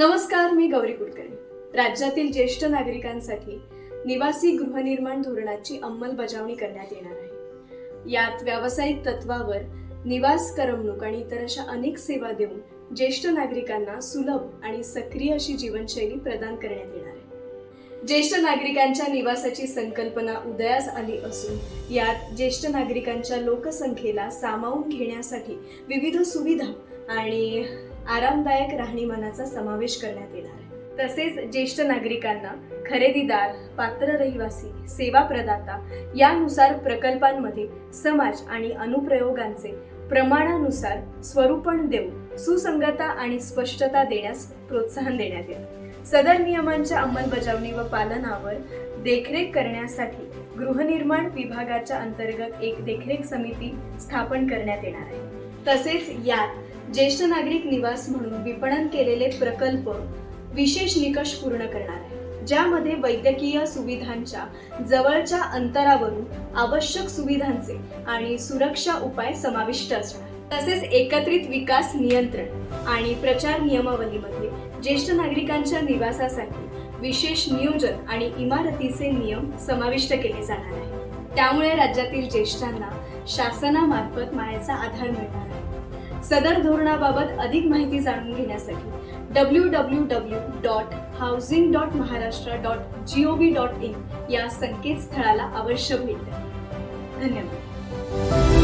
नमस्कार मी गौरी कुलकर्णी. राज्यातील ज्येष्ठ नागरिकांसाठी निवासी गृहनिर्माण धोरणाची अंमलबजावणी करण्यात येणार आहे. यात व्यावसायिक तत्वावर निवास करमणूक आणि इतर अशा अनेक सेवा देऊन ज्येष्ठ नागरिकांना सुलभ आणि सक्रिय अशी जीवनशैली प्रदान करण्यात येणार आहे. ज्येष्ठ नागरिकांच्या निवासाची संकल्पना उदयास आली असून यात ज्येष्ठ नागरिकांच्या लोकसंख्येला सामावून घेण्यासाठी विविध सुविधा आणि आरामदायक राहणीमानाचा समावेश करण्यात येणार आहे. तसेच ज्येष्ठ नागरिकांना खरेदीदार पात्र रहिवासी सेवा प्रदाता यानुसार प्रकल्पांमध्ये समाज आणि अनुप्रयोगांचे प्रमाणानुसार स्वरूपण देऊन सुसंगता आणि स्पष्टता देण्यास प्रोत्साहन देण्यात येईल. सदर नियमांच्या अंमलबजावणी व पालनावर देखरेख करण्यासाठी गृहनिर्माण विभागाच्या अंतर्गत एक देखरेख समिती स्थापन करण्यात येणार आहे. तसेच यात ज्येष्ठ नागरिक निवास म्हणून विपणन केलेले प्रकल्प विशेष निकष पूर्ण करणार आहे ज्यामध्ये वैद्यकीय सुविधांच्या जवळच्या अंतरावरून आवश्यक सुविधांचे आणि सुरक्षा उपाय समाविष्ट असणार तसेच एकत्रित विकास नियंत्रण आणि प्रचार नियमावलीमध्ये ज्येष्ठ नागरिकांच्या निवासासाठी विशेष नियोजन आणि इमारतीचे नियम समाविष्ट केले जाणार आहे त्यामुळे राज्यातील ज्येष्ठांना शासनामार्फत मायाचा आधार मिळणार आहे. सदर धोरणाबाबत अधिक माहिती जाणून घेण्यासाठी W W W dot housing dot Maharashtra dot G O V dot in या संकेतस्थळाला अवश्य भेट द्या. धन्यवाद.